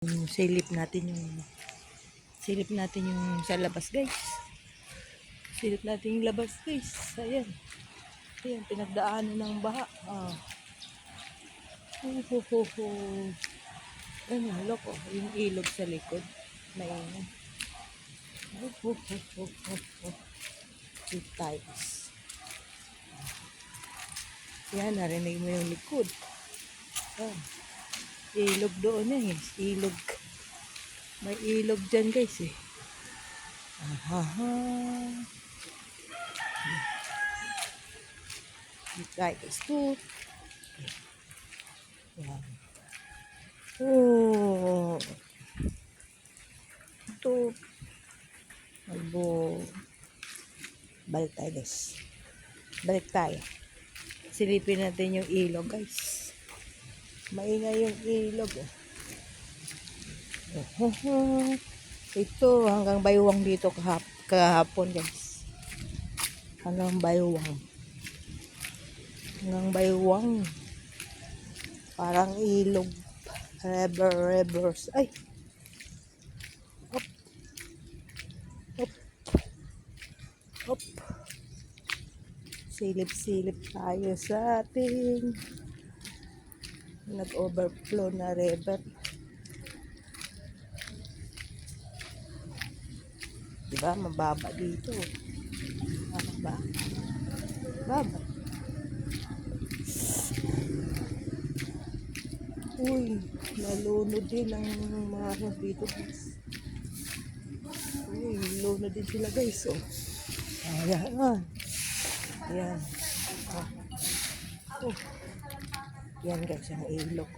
Silip natin yung silip natin yung sa labas guys silip natin yung labas guys ayan ayan pinagdaanan ng baha ah. oh, ho, ho, ho. ayun loko yung ilog sa likod na yun oh, ho, ho, ho, ho, ho. Big times yan narinig mo yung likod ah. Ilog doon eh. Ilog. May ilog dyan guys eh. Ahaha. Guys, ito. Yan. Oh. Ito. Albo. Balik tayo guys. Balik tayo. Silipin natin yung ilog guys. Maingay yung ilog. Eh. Ito, hanggang baywang dito kahap kahapon, guys. Hanggang baywang. Hanggang baywang. Parang ilog. River, rivers. Ay! Hop. Hop. Hop. Silip-silip tayo sa ating nag-overflow na river. Diba? Mababa dito. Ano ba? Baba. Uy, nalunod din ang mga ano dito. Uy, nalunod din sila guys. Oh. Ayan. Ayan. Oh. Oh. Yan guys, ang ilog.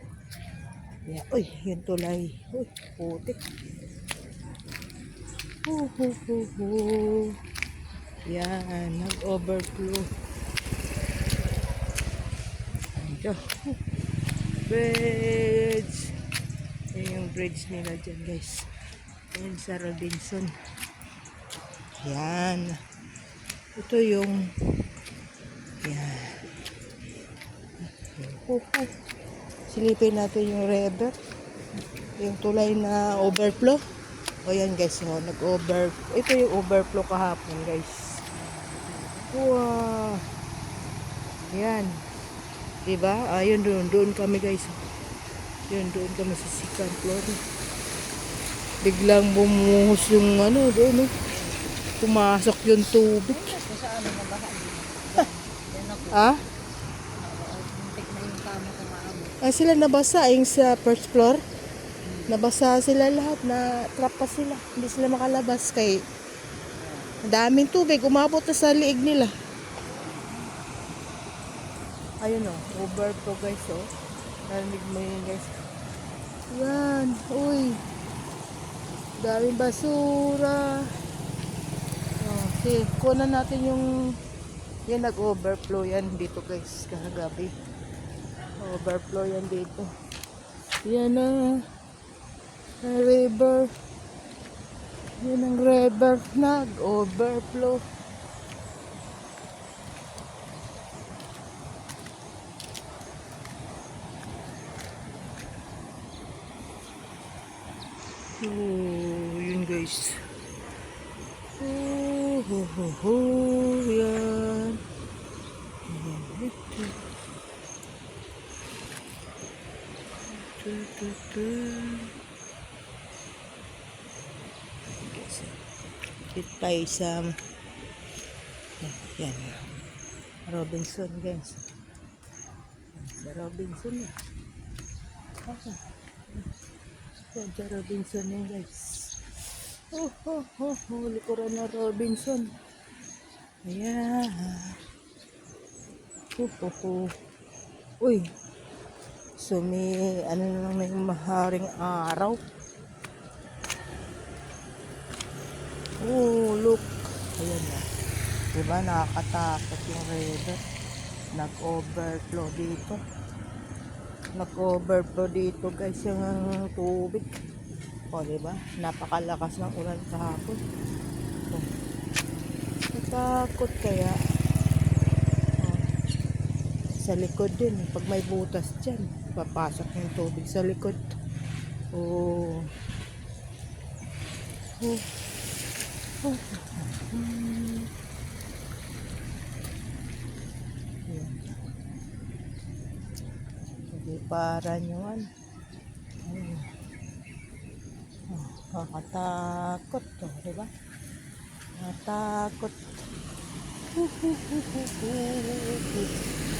Yan. Uy, yung tulay. Uy, putik. Hu, hu, hu. Yan, nag-overflow. Ito. Bridge. Yan yung bridge nila dyan guys. Yan sa Robinson. Yan. Ito yung yan. Huhu. Silipin natin yung river. Yung tulay na overflow. O yan guys, oh, nag-over. Ito yung overflow kahapon guys. Wow. Yan. Diba? Ayun doon. Doon kami guys. Yun, doon kami sa second floor. Biglang bumuhos yung ano doon. Oh. Pumasok yung tubig. Ha? Ah, sila nabasa yung sa first floor. Nabasa sila lahat na trap pa sila. Hindi sila makalabas kay daming tubig umabot na sa liig nila. Ayun oh, overflow guys oh. Narinig mo yun guys. Yan, uy. Daming basura. Okay, kunan natin yung yan nag-overflow yan dito guys kahagabi overflow yan dito. Yan ang river. Yan ang river nag overflow. Oh yun guys. Oh ho ho ho yan. Yan ito Dito tayo sa yan. Robinson guys. Sa Robinson eh. Yan sa Robinson yan guys. Oh, oh, oh, oh. Likuran na Robinson. Ayan. Oh, oh, oh. Uy, So may ano na lang yung maharing araw. Oh, look. Ayan na. Diba nakakatakot yung river. Nag-overflow dito. Nag-overflow dito guys yung tubig. O diba? Napakalakas ng ulan kahapon. Oh. Natakot kaya. Oh. Sa likod din. Pag may butas dyan papasok yung tubig sa likod. Oh. Oh. Oh. Hindi para nyo ano. Ayun. Oh, to, di ba?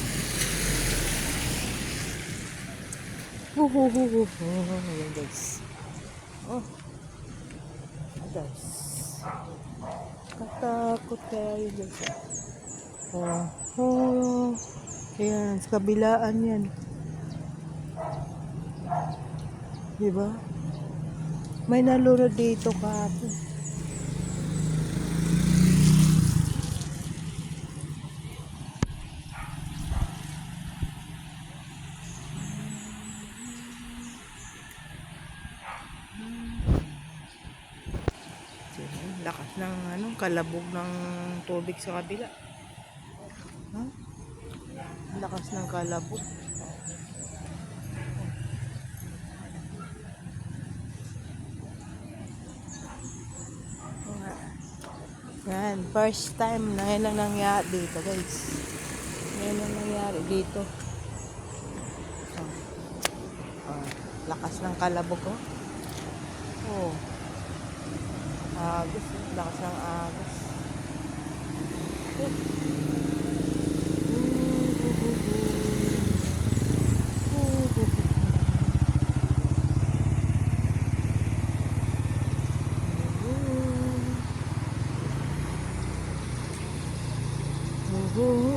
Nakakatakot. Ayan guys. Oh. Guys. Katakot yun guys. Oh. Oh. Ayan, sa kabilaan yan. Diba? May nalunod dito kahapon. Lakas ng ano, kalabog ng tubig sa kabila. Ha? Lakas ng kalabog. Yan, first time na ngayon lang nangyari dito guys. Ngayon lang nangyari dito. Oh. Oh, lakas ng kalabog oh. Oh. agos. Lakas ng agos. Ooh.